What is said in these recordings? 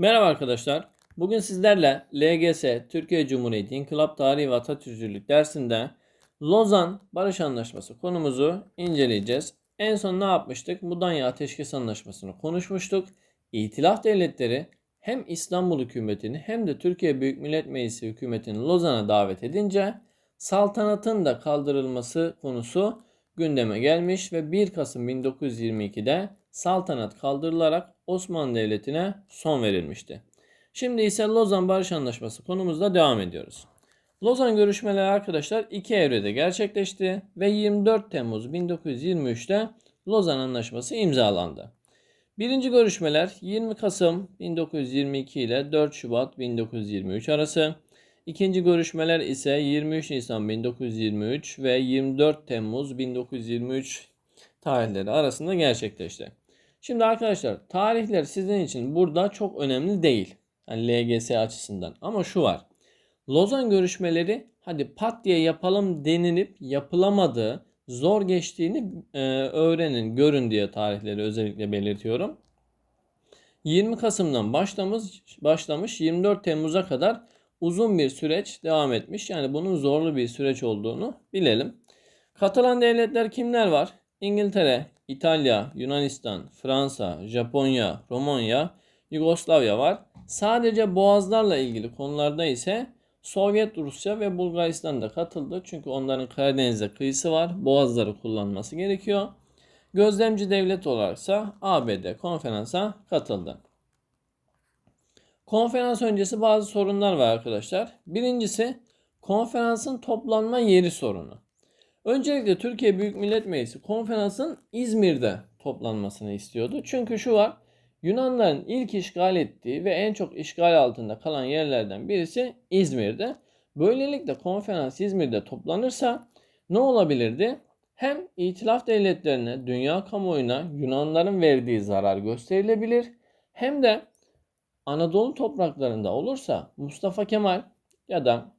Merhaba arkadaşlar. Bugün sizlerle LGS Türkiye Cumhuriyeti İnkılap Tarihi ve Atatürkçülük dersinde Lozan Barış Anlaşması konumuzu inceleyeceğiz. En son ne yapmıştık? Mudanya Ateşkes Anlaşması'nı konuşmuştuk. İtilaf devletleri hem İstanbul hükümetini hem de Türkiye Büyük Millet Meclisi hükümetini Lozan'a davet edince saltanatın da kaldırılması konusu gündeme gelmiş ve 1 Kasım 1922'de saltanat kaldırılarak Osmanlı Devleti'ne son verilmişti. Şimdi ise Lozan Barış Anlaşması konumuzda devam ediyoruz. Lozan görüşmeleri arkadaşlar iki evrede gerçekleşti ve 24 Temmuz 1923'te Lozan Anlaşması imzalandı. Birinci görüşmeler 20 Kasım 1922 ile 4 Şubat 1923 arası. İkinci görüşmeler ise 23 Nisan 1923 ve 24 Temmuz 1923 tarihleri arasında gerçekleşti. Şimdi arkadaşlar tarihler sizin için burada çok önemli değil. Yani LGS açısından. Ama şu var. Lozan görüşmeleri hadi pat diye yapalım denilip yapılamadığı, zor geçtiğini e, öğrenin, görün diye tarihleri özellikle belirtiyorum. 20 Kasım'dan başlamış, başlamış 24 Temmuz'a kadar uzun bir süreç devam etmiş. Yani bunun zorlu bir süreç olduğunu bilelim. Katılan devletler kimler var? İngiltere, İtalya, Yunanistan, Fransa, Japonya, Romanya, Yugoslavya var. Sadece boğazlarla ilgili konularda ise Sovyet Rusya ve Bulgaristan da katıldı. Çünkü onların Karadeniz'de kıyısı var. Boğazları kullanması gerekiyor. Gözlemci devlet olaraksa ABD konferansa katıldı. Konferans öncesi bazı sorunlar var arkadaşlar. Birincisi konferansın toplanma yeri sorunu. Öncelikle Türkiye Büyük Millet Meclisi konferansın İzmir'de toplanmasını istiyordu. Çünkü şu var. Yunanların ilk işgal ettiği ve en çok işgal altında kalan yerlerden birisi İzmir'de. Böylelikle konferans İzmir'de toplanırsa ne olabilirdi? Hem itilaf devletlerine, dünya kamuoyuna Yunanların verdiği zarar gösterilebilir. Hem de Anadolu topraklarında olursa Mustafa Kemal ya da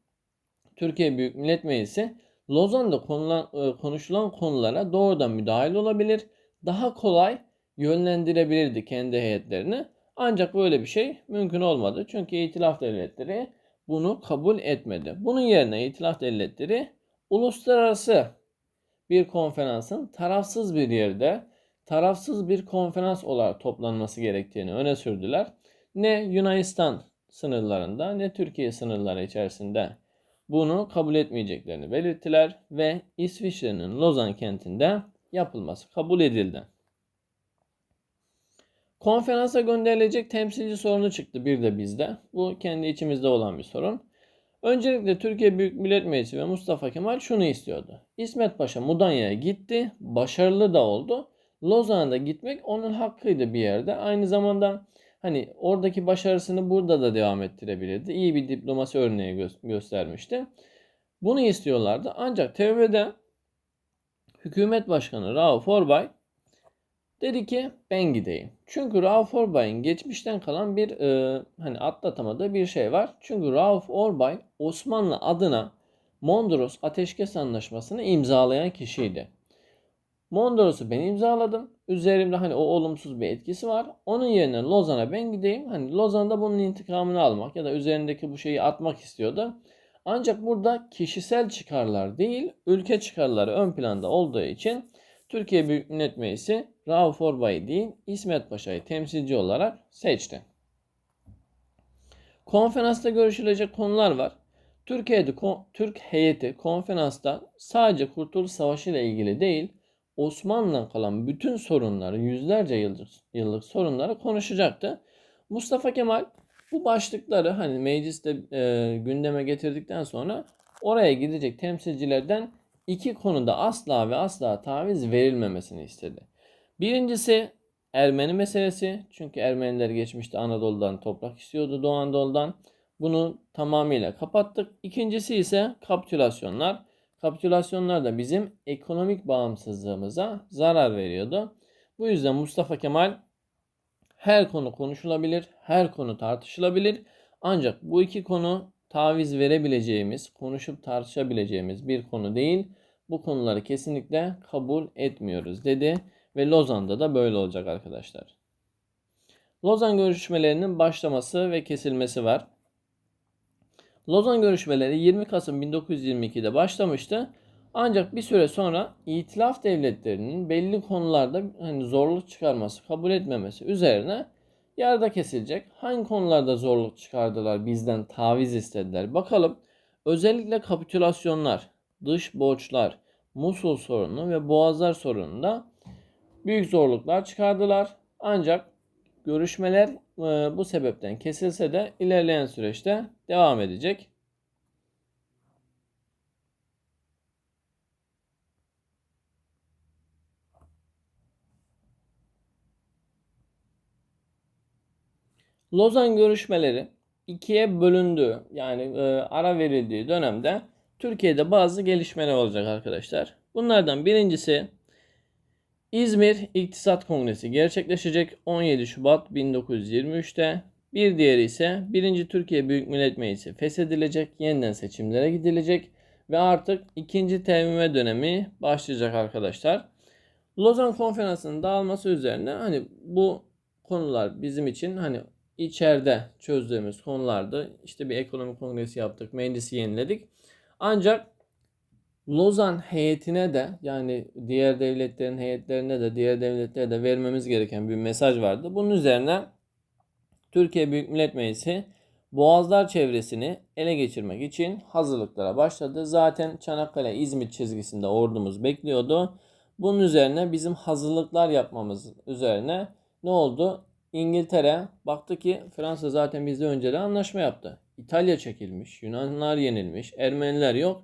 Türkiye Büyük Millet Meclisi Lozan'da konulan, e, konuşulan konulara doğrudan müdahil olabilir. Daha kolay yönlendirebilirdi kendi heyetlerini. Ancak böyle bir şey mümkün olmadı. Çünkü itilaf devletleri bunu kabul etmedi. Bunun yerine itilaf devletleri uluslararası bir konferansın tarafsız bir yerde tarafsız bir konferans olarak toplanması gerektiğini öne sürdüler. Ne Yunanistan sınırlarında ne Türkiye sınırları içerisinde bunu kabul etmeyeceklerini belirttiler ve İsviçre'nin Lozan kentinde yapılması kabul edildi. Konferansa gönderilecek temsilci sorunu çıktı bir de bizde. Bu kendi içimizde olan bir sorun. Öncelikle Türkiye Büyük Millet Meclisi ve Mustafa Kemal şunu istiyordu. İsmet Paşa Mudanya'ya gitti. Başarılı da oldu. Lozan'a da gitmek onun hakkıydı bir yerde. Aynı zamanda hani oradaki başarısını burada da devam ettirebilirdi. İyi bir diplomasi örneği gö- göstermişti. Bunu istiyorlardı. Ancak TV'de hükümet başkanı Rauf Orbay dedi ki ben gideyim. Çünkü Rauf Orbay'ın geçmişten kalan bir e, hani atlatamadığı bir şey var. Çünkü Rauf Orbay Osmanlı adına Mondros Ateşkes Anlaşması'nı imzalayan kişiydi. Mondros'u ben imzaladım. Üzerimde hani o olumsuz bir etkisi var. Onun yerine Lozan'a ben gideyim. Hani Lozan'da bunun intikamını almak ya da üzerindeki bu şeyi atmak istiyordu. Ancak burada kişisel çıkarlar değil, ülke çıkarları ön planda olduğu için Türkiye Büyük Millet Meclisi Rauf Orbay'ı değil İsmet Paşa'yı temsilci olarak seçti. Konferansta görüşülecek konular var. Türkiye'de Türk heyeti konferansta sadece Kurtuluş Savaşı ile ilgili değil, Osmanlı'dan kalan bütün sorunları, yüzlerce yıllık, yıllık sorunları konuşacaktı. Mustafa Kemal bu başlıkları hani mecliste e, gündeme getirdikten sonra oraya gidecek temsilcilerden iki konuda asla ve asla taviz verilmemesini istedi. Birincisi Ermeni meselesi. Çünkü Ermeniler geçmişte Anadolu'dan toprak istiyordu Doğu Anadolu'dan. Bunu tamamıyla kapattık. İkincisi ise kapitülasyonlar. Kapitülasyonlar da bizim ekonomik bağımsızlığımıza zarar veriyordu. Bu yüzden Mustafa Kemal her konu konuşulabilir, her konu tartışılabilir. Ancak bu iki konu taviz verebileceğimiz, konuşup tartışabileceğimiz bir konu değil. Bu konuları kesinlikle kabul etmiyoruz dedi ve Lozan'da da böyle olacak arkadaşlar. Lozan görüşmelerinin başlaması ve kesilmesi var. Lozan görüşmeleri 20 Kasım 1922'de başlamıştı. Ancak bir süre sonra itilaf devletlerinin belli konularda hani zorluk çıkarması, kabul etmemesi üzerine yarıda kesilecek. Hangi konularda zorluk çıkardılar, bizden taviz istediler. Bakalım. Özellikle kapitülasyonlar, dış borçlar, Musul sorunu ve Boğazlar sorununda büyük zorluklar çıkardılar. Ancak görüşmeler bu sebepten kesilse de ilerleyen süreçte devam edecek. Lozan görüşmeleri ikiye bölündüğü yani e, ara verildiği dönemde Türkiye'de bazı gelişmeler olacak arkadaşlar. Bunlardan birincisi İzmir İktisat Kongresi gerçekleşecek 17 Şubat 1923'te. Bir diğeri ise 1. Türkiye Büyük Millet Meclisi feshedilecek, yeniden seçimlere gidilecek ve artık ikinci tevmime dönemi başlayacak arkadaşlar. Lozan Konferansı'nın dağılması üzerine hani bu konular bizim için hani içeride çözdüğümüz konulardı. İşte bir ekonomi kongresi yaptık, meclisi yeniledik. Ancak Lozan heyetine de yani diğer devletlerin heyetlerine de diğer devletlere de vermemiz gereken bir mesaj vardı. Bunun üzerine Türkiye Büyük Millet Meclisi Boğazlar çevresini ele geçirmek için hazırlıklara başladı. Zaten Çanakkale İzmit çizgisinde ordumuz bekliyordu. Bunun üzerine bizim hazırlıklar yapmamız üzerine ne oldu? İngiltere baktı ki Fransa zaten bizde önceden anlaşma yaptı. İtalya çekilmiş, Yunanlar yenilmiş, Ermeniler yok.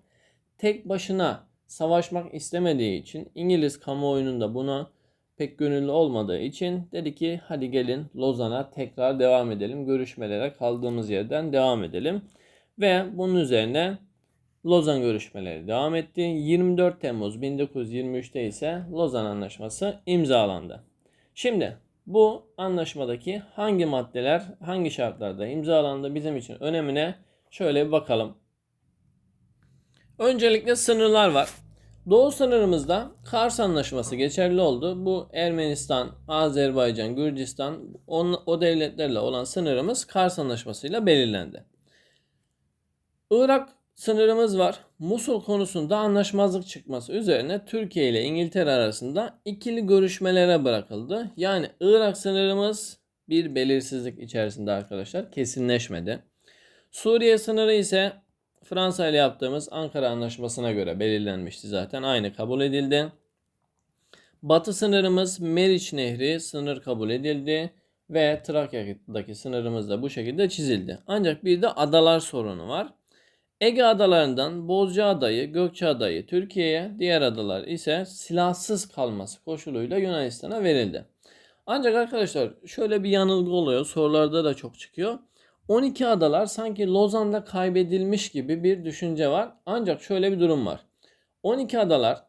Tek başına savaşmak istemediği için İngiliz kamuoyunun buna pek gönüllü olmadığı için dedi ki hadi gelin Lozan'a tekrar devam edelim. Görüşmelere kaldığımız yerden devam edelim. Ve bunun üzerine Lozan görüşmeleri devam etti. 24 Temmuz 1923'te ise Lozan Anlaşması imzalandı. Şimdi bu anlaşmadaki hangi maddeler hangi şartlarda imzalandı bizim için önemine şöyle bir bakalım. Öncelikle sınırlar var. Doğu sınırımızda Kars Anlaşması geçerli oldu. Bu Ermenistan, Azerbaycan, Gürcistan on, o devletlerle olan sınırımız Kars Anlaşması ile belirlendi. Irak sınırımız var. Musul konusunda anlaşmazlık çıkması üzerine Türkiye ile İngiltere arasında ikili görüşmelere bırakıldı. Yani Irak sınırımız bir belirsizlik içerisinde arkadaşlar kesinleşmedi. Suriye sınırı ise Fransa ile yaptığımız Ankara Anlaşması'na göre belirlenmişti zaten. Aynı kabul edildi. Batı sınırımız Meriç Nehri sınır kabul edildi ve Trakya'daki sınırımız da bu şekilde çizildi. Ancak bir de adalar sorunu var. Ege adalarından Bozcaada'yı, Gökçeada'yı Türkiye'ye, diğer adalar ise silahsız kalması koşuluyla Yunanistan'a verildi. Ancak arkadaşlar şöyle bir yanılgı oluyor. Sorularda da çok çıkıyor. 12 adalar sanki Lozan'da kaybedilmiş gibi bir düşünce var. Ancak şöyle bir durum var. 12 adalar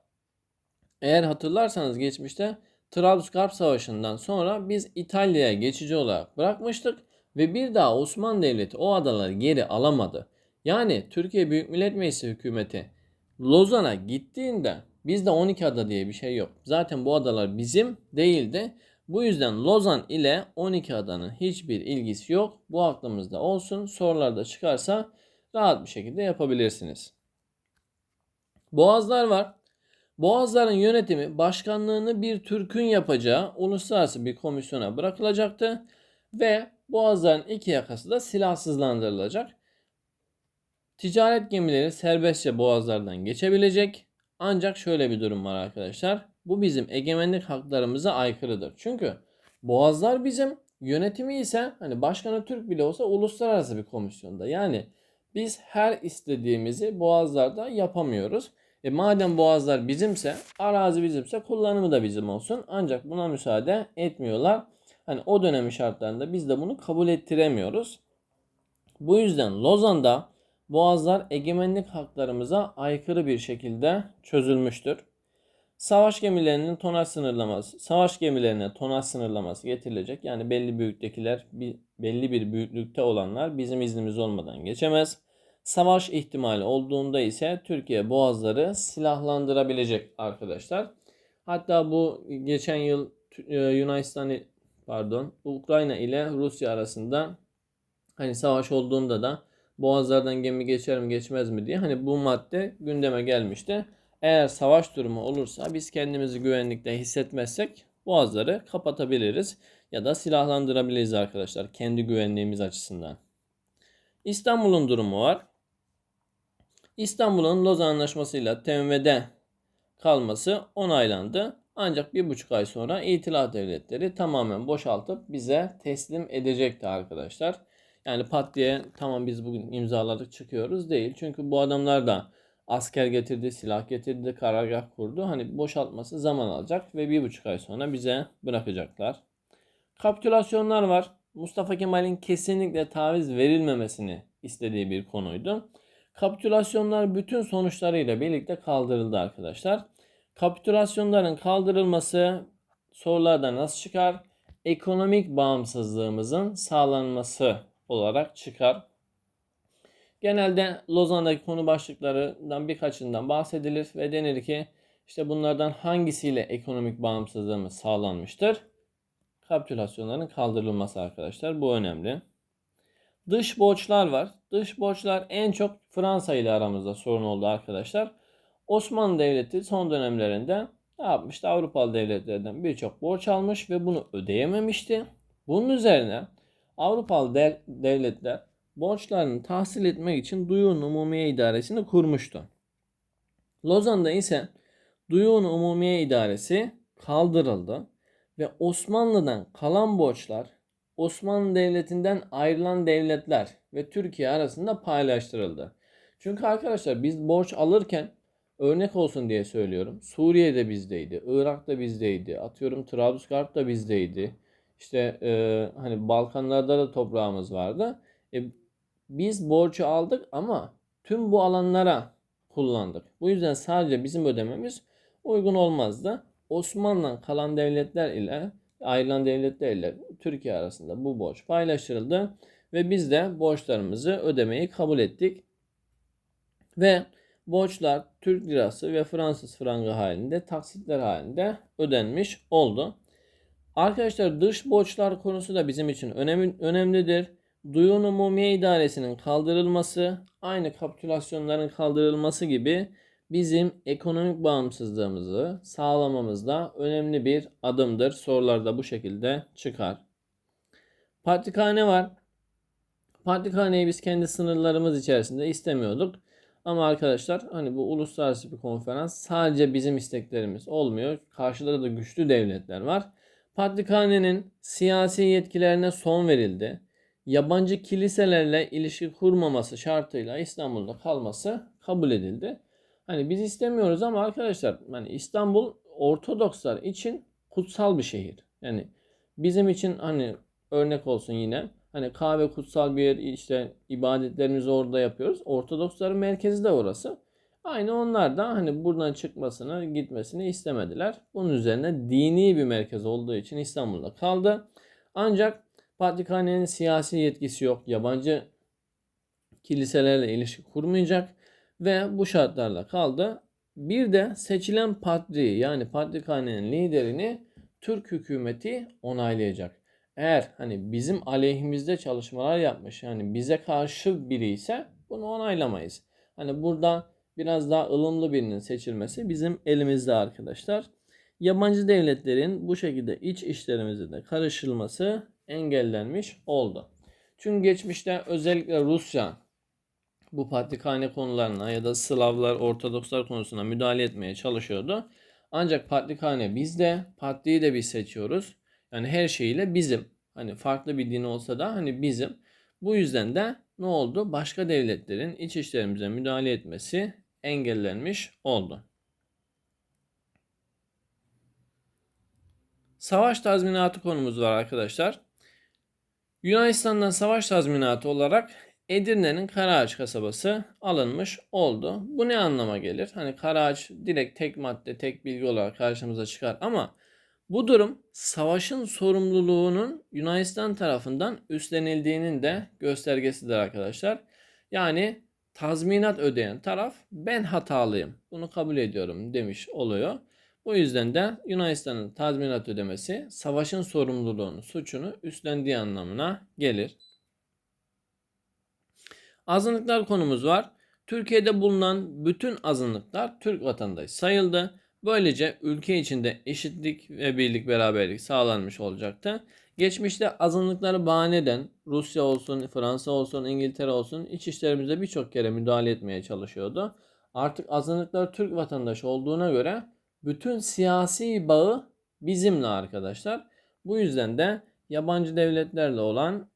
eğer hatırlarsanız geçmişte Trablusgarp Savaşı'ndan sonra biz İtalya'ya geçici olarak bırakmıştık ve bir daha Osmanlı Devleti o adaları geri alamadı. Yani Türkiye Büyük Millet Meclisi hükümeti Lozan'a gittiğinde bizde 12 ada diye bir şey yok. Zaten bu adalar bizim değildi. Bu yüzden Lozan ile 12 adanın hiçbir ilgisi yok. Bu aklımızda olsun. Sorularda çıkarsa rahat bir şekilde yapabilirsiniz. Boğazlar var. Boğazların yönetimi başkanlığını bir Türk'ün yapacağı uluslararası bir komisyona bırakılacaktı ve Boğazların iki yakası da silahsızlandırılacak. Ticaret gemileri serbestçe boğazlardan geçebilecek. Ancak şöyle bir durum var arkadaşlar. Bu bizim egemenlik haklarımıza aykırıdır. Çünkü boğazlar bizim, yönetimi ise hani başkanı Türk bile olsa uluslararası bir komisyonda. Yani biz her istediğimizi boğazlarda yapamıyoruz. E madem boğazlar bizimse, arazi bizimse kullanımı da bizim olsun. Ancak buna müsaade etmiyorlar. Hani o dönemin şartlarında biz de bunu kabul ettiremiyoruz. Bu yüzden Lozan'da boğazlar egemenlik haklarımıza aykırı bir şekilde çözülmüştür. Savaş gemilerinin tonaj sınırlaması, savaş gemilerine tonaj sınırlaması getirilecek. Yani belli büyüklüktekiler, belli bir büyüklükte olanlar bizim iznimiz olmadan geçemez. Savaş ihtimali olduğunda ise Türkiye boğazları silahlandırabilecek arkadaşlar. Hatta bu geçen yıl e, Yunanistan pardon Ukrayna ile Rusya arasında hani savaş olduğunda da boğazlardan gemi geçer mi geçmez mi diye hani bu madde gündeme gelmişti. Eğer savaş durumu olursa biz kendimizi güvenlikte hissetmezsek boğazları kapatabiliriz ya da silahlandırabiliriz arkadaşlar kendi güvenliğimiz açısından. İstanbul'un durumu var. İstanbul'un Lozan Anlaşması'yla TMV'de kalması onaylandı. Ancak bir buçuk ay sonra İtilaf Devletleri tamamen boşaltıp bize teslim edecekti arkadaşlar. Yani pat diye tamam biz bugün imzaladık çıkıyoruz değil. Çünkü bu adamlar da asker getirdi, silah getirdi, karargah kurdu. Hani boşaltması zaman alacak ve bir buçuk ay sonra bize bırakacaklar. Kapitülasyonlar var. Mustafa Kemal'in kesinlikle taviz verilmemesini istediği bir konuydu. Kapitülasyonlar bütün sonuçlarıyla birlikte kaldırıldı arkadaşlar. Kapitülasyonların kaldırılması sorularda nasıl çıkar? Ekonomik bağımsızlığımızın sağlanması olarak çıkar. Genelde Lozan'daki konu başlıklarından birkaçından bahsedilir ve denir ki işte bunlardan hangisiyle ekonomik bağımsızlığımız sağlanmıştır? Kapitülasyonların kaldırılması arkadaşlar. Bu önemli. Dış borçlar var. Dış borçlar en çok Fransa ile aramızda sorun oldu arkadaşlar. Osmanlı Devleti son dönemlerinde ne yapmıştı? Avrupalı devletlerden birçok borç almış ve bunu ödeyememişti. Bunun üzerine Avrupalı de- devletler borçlarını tahsil etmek için Duyun Umumiye İdaresi'ni kurmuştu. Lozan'da ise Duyun Umumiye İdaresi kaldırıldı ve Osmanlı'dan kalan borçlar Osmanlı Devleti'nden ayrılan devletler ve Türkiye arasında paylaştırıldı. Çünkü arkadaşlar biz borç alırken örnek olsun diye söylüyorum. Suriye'de bizdeydi, Irak'ta bizdeydi, atıyorum Trablusgarp da bizdeydi. İşte e, hani Balkanlarda da toprağımız vardı. E, biz borcu aldık ama tüm bu alanlara kullandık. Bu yüzden sadece bizim ödememiz uygun olmazdı. Osmanlı'dan kalan devletler ile ayrılan devletler ile Türkiye arasında bu borç paylaştırıldı ve biz de borçlarımızı ödemeyi kabul ettik. Ve borçlar Türk lirası ve Fransız frangı halinde taksitler halinde ödenmiş oldu. Arkadaşlar dış borçlar konusu da bizim için önemli, önemlidir. Duyun Umumiye İdaresi'nin kaldırılması, aynı kapitülasyonların kaldırılması gibi bizim ekonomik bağımsızlığımızı sağlamamızda önemli bir adımdır. Sorularda bu şekilde çıkar. Patrikhane var. Patrikhaneyi biz kendi sınırlarımız içerisinde istemiyorduk. Ama arkadaşlar hani bu uluslararası bir konferans sadece bizim isteklerimiz olmuyor. Karşıda da güçlü devletler var. Patrikhanenin siyasi yetkilerine son verildi. Yabancı kiliselerle ilişki kurmaması şartıyla İstanbul'da kalması kabul edildi. Hani biz istemiyoruz ama arkadaşlar hani İstanbul Ortodokslar için kutsal bir şehir. Yani bizim için hani örnek olsun yine hani kahve kutsal bir yer işte ibadetlerimizi orada yapıyoruz. Ortodoksların merkezi de orası. Aynı onlar da hani buradan çıkmasını, gitmesini istemediler. Bunun üzerine dini bir merkez olduğu için İstanbul'da kaldı. Ancak Patrikhane'nin siyasi yetkisi yok. Yabancı kiliselerle ilişki kurmayacak ve bu şartlarla kaldı. Bir de seçilen patri yani Patrikhane'nin liderini Türk hükümeti onaylayacak. Eğer hani bizim aleyhimizde çalışmalar yapmış yani bize karşı biri ise bunu onaylamayız. Hani burada biraz daha ılımlı birinin seçilmesi bizim elimizde arkadaşlar. Yabancı devletlerin bu şekilde iç işlerimize de karışılması engellenmiş oldu. Çünkü geçmişte özellikle Rusya bu patrikhane konularına ya da Slavlar, Ortodokslar konusuna müdahale etmeye çalışıyordu. Ancak patrikhane bizde, patriği de biz seçiyoruz. Yani her şeyiyle bizim. Hani farklı bir din olsa da hani bizim. Bu yüzden de ne oldu? Başka devletlerin iç işlerimize müdahale etmesi engellenmiş oldu. Savaş tazminatı konumuz var arkadaşlar. Yunanistan'dan savaş tazminatı olarak Edirne'nin Karaağaç kasabası alınmış oldu. Bu ne anlama gelir? Hani Karaağaç direkt tek madde, tek bilgi olarak karşımıza çıkar ama bu durum savaşın sorumluluğunun Yunanistan tarafından üstlenildiğinin de göstergesidir arkadaşlar. Yani tazminat ödeyen taraf ben hatalıyım. Bunu kabul ediyorum demiş oluyor. Bu yüzden de Yunanistan'ın tazminat ödemesi savaşın sorumluluğunu, suçunu üstlendiği anlamına gelir. Azınlıklar konumuz var. Türkiye'de bulunan bütün azınlıklar Türk vatandaşı sayıldı. Böylece ülke içinde eşitlik ve birlik beraberlik sağlanmış olacaktı. Geçmişte azınlıkları bahane eden Rusya olsun, Fransa olsun, İngiltere olsun iç işlerimize birçok kere müdahale etmeye çalışıyordu. Artık azınlıklar Türk vatandaşı olduğuna göre bütün siyasi bağı bizimle arkadaşlar. Bu yüzden de yabancı devletlerle olan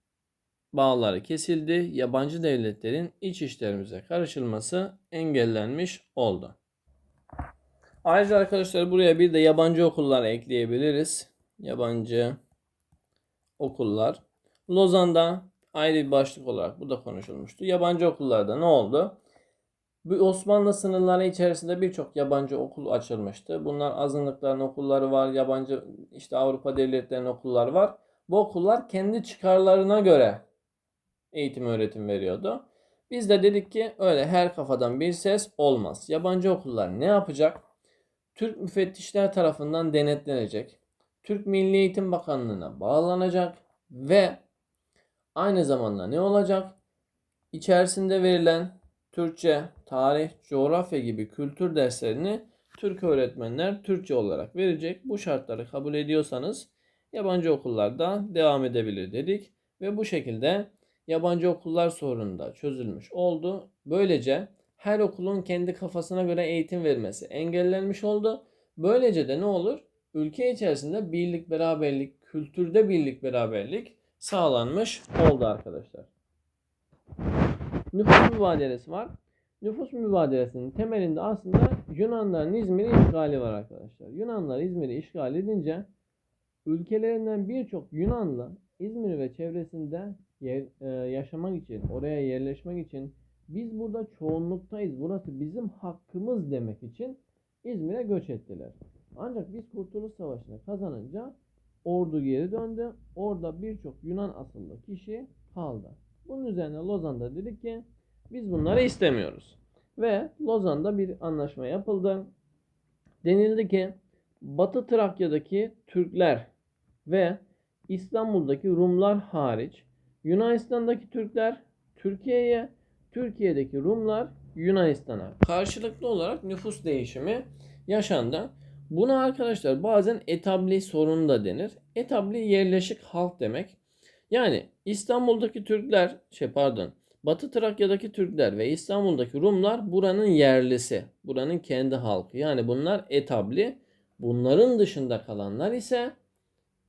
bağları kesildi. Yabancı devletlerin iç işlerimize karışılması engellenmiş oldu. Ayrıca arkadaşlar buraya bir de yabancı okullar ekleyebiliriz. Yabancı okullar. Lozan'da ayrı bir başlık olarak bu da konuşulmuştu. Yabancı okullarda ne oldu? Bu Osmanlı sınırları içerisinde birçok yabancı okul açılmıştı. Bunlar azınlıkların okulları var, yabancı işte Avrupa devletlerinin okulları var. Bu okullar kendi çıkarlarına göre eğitim öğretim veriyordu. Biz de dedik ki öyle her kafadan bir ses olmaz. Yabancı okullar ne yapacak? Türk müfettişler tarafından denetlenecek. Türk Milli Eğitim Bakanlığı'na bağlanacak ve aynı zamanda ne olacak? İçerisinde verilen Türkçe, tarih, coğrafya gibi kültür derslerini Türk öğretmenler Türkçe olarak verecek. Bu şartları kabul ediyorsanız yabancı okullarda devam edebilir dedik ve bu şekilde yabancı okullar sorunu da çözülmüş oldu. Böylece her okulun kendi kafasına göre eğitim vermesi engellenmiş oldu. Böylece de ne olur? Ülke içerisinde birlik, beraberlik, kültürde birlik, beraberlik sağlanmış oldu arkadaşlar. Nüfus mübadelesi var. Nüfus mübadelesinin temelinde aslında Yunanların İzmir'i işgali var arkadaşlar. Yunanlar İzmir'i işgal edince ülkelerinden birçok Yunanlı İzmir ve çevresinde yer, e, yaşamak için, oraya yerleşmek için biz burada çoğunluktayız. Burası bizim hakkımız demek için İzmir'e göç ettiler. Ancak biz Kurtuluş Savaşı'nı kazanınca ordu geri döndü. Orada birçok Yunan asıllı kişi kaldı. Bunun üzerine Lozan'da dedik ki biz bunları istemiyoruz. Ve Lozan'da bir anlaşma yapıldı. Denildi ki Batı Trakya'daki Türkler ve İstanbul'daki Rumlar hariç Yunanistan'daki Türkler Türkiye'ye, Türkiye'deki Rumlar Yunanistan'a karşılıklı olarak nüfus değişimi yaşandı. Buna arkadaşlar bazen etabli sorun da denir. Etabli yerleşik halk demek. Yani İstanbul'daki Türkler, şey pardon, Batı Trakya'daki Türkler ve İstanbul'daki Rumlar buranın yerlisi. Buranın kendi halkı. Yani bunlar etabli. Bunların dışında kalanlar ise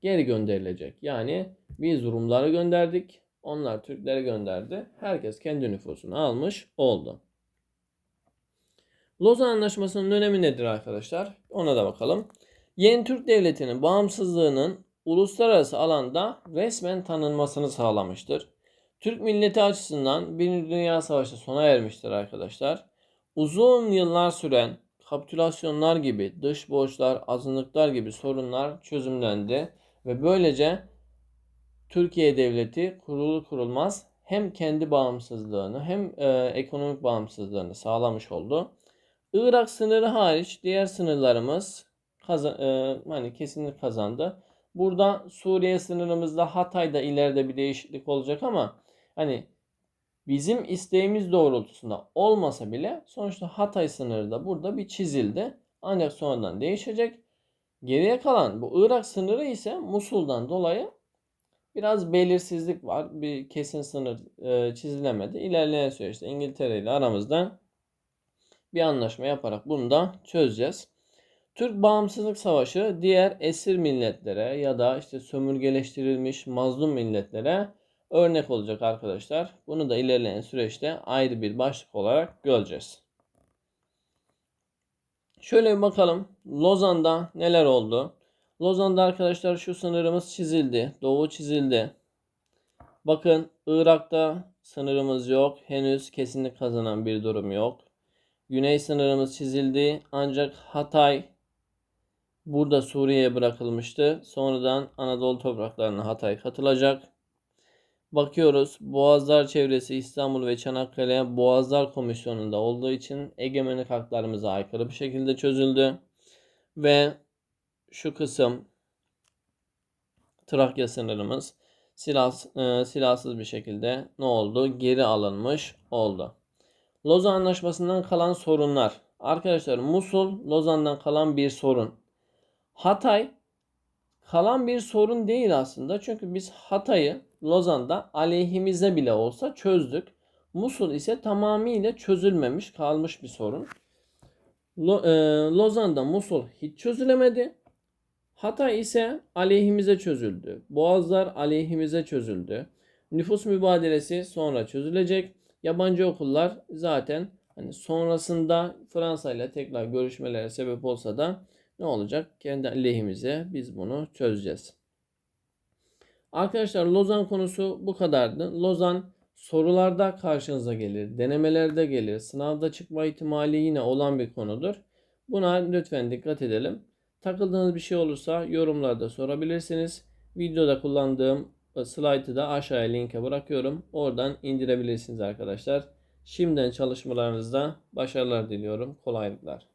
geri gönderilecek. Yani biz Rumları gönderdik. Onlar Türkleri gönderdi. Herkes kendi nüfusunu almış oldu. Lozan Anlaşması'nın önemi nedir arkadaşlar? Ona da bakalım. Yeni Türk Devleti'nin bağımsızlığının uluslararası alanda resmen tanınmasını sağlamıştır. Türk milleti açısından Birinci Dünya Savaşı sona ermiştir arkadaşlar. Uzun yıllar süren kapitülasyonlar gibi dış borçlar, azınlıklar gibi sorunlar çözümlendi ve böylece Türkiye Devleti kurulu kurulmaz hem kendi bağımsızlığını hem e, ekonomik bağımsızlığını sağlamış oldu. Irak sınırı hariç diğer sınırlarımız kazan, e, hani kesinlikle kazandı. Burada Suriye sınırımızda Hatay'da ileride bir değişiklik olacak ama hani bizim isteğimiz doğrultusunda olmasa bile sonuçta Hatay sınırı da burada bir çizildi. Ancak sonradan değişecek. Geriye kalan bu Irak sınırı ise Musul'dan dolayı biraz belirsizlik var. Bir kesin sınır e, çizilemedi. İlerleyen süreçte İngiltere ile aramızda bir anlaşma yaparak bunu da çözeceğiz. Türk Bağımsızlık Savaşı diğer esir milletlere ya da işte sömürgeleştirilmiş mazlum milletlere örnek olacak arkadaşlar. Bunu da ilerleyen süreçte ayrı bir başlık olarak göreceğiz. Şöyle bir bakalım. Lozan'da neler oldu? Lozan'da arkadaşlar şu sınırımız çizildi. Doğu çizildi. Bakın Irak'ta sınırımız yok. Henüz kesinlik kazanan bir durum yok. Güney sınırımız çizildi. Ancak Hatay burada Suriye'ye bırakılmıştı. Sonradan Anadolu topraklarına Hatay katılacak. Bakıyoruz Boğazlar çevresi İstanbul ve Çanakkale Boğazlar Komisyonu'nda olduğu için egemenlik haklarımıza aykırı bir şekilde çözüldü. Ve şu kısım Trakya sınırımız silah, e, silahsız bir şekilde ne oldu? Geri alınmış oldu. Lozan Anlaşması'ndan kalan sorunlar. Arkadaşlar Musul Lozan'dan kalan bir sorun. Hatay kalan bir sorun değil aslında. Çünkü biz Hatay'ı Lozan'da aleyhimize bile olsa çözdük. Musul ise tamamıyla çözülmemiş, kalmış bir sorun. Lo- e, Lozan'da Musul hiç çözülemedi. Hatay ise aleyhimize çözüldü. Boğazlar aleyhimize çözüldü. Nüfus mübadelesi sonra çözülecek. Yabancı okullar zaten hani sonrasında Fransa ile tekrar görüşmelere sebep olsa da ne olacak? Kendi aleyhimize biz bunu çözeceğiz. Arkadaşlar Lozan konusu bu kadardı. Lozan sorularda karşınıza gelir, denemelerde gelir, sınavda çıkma ihtimali yine olan bir konudur. Buna lütfen dikkat edelim. Takıldığınız bir şey olursa yorumlarda sorabilirsiniz. Videoda kullandığım e, slaytı da aşağıya linke bırakıyorum. Oradan indirebilirsiniz arkadaşlar. Şimdiden çalışmalarınızda başarılar diliyorum. Kolaylıklar.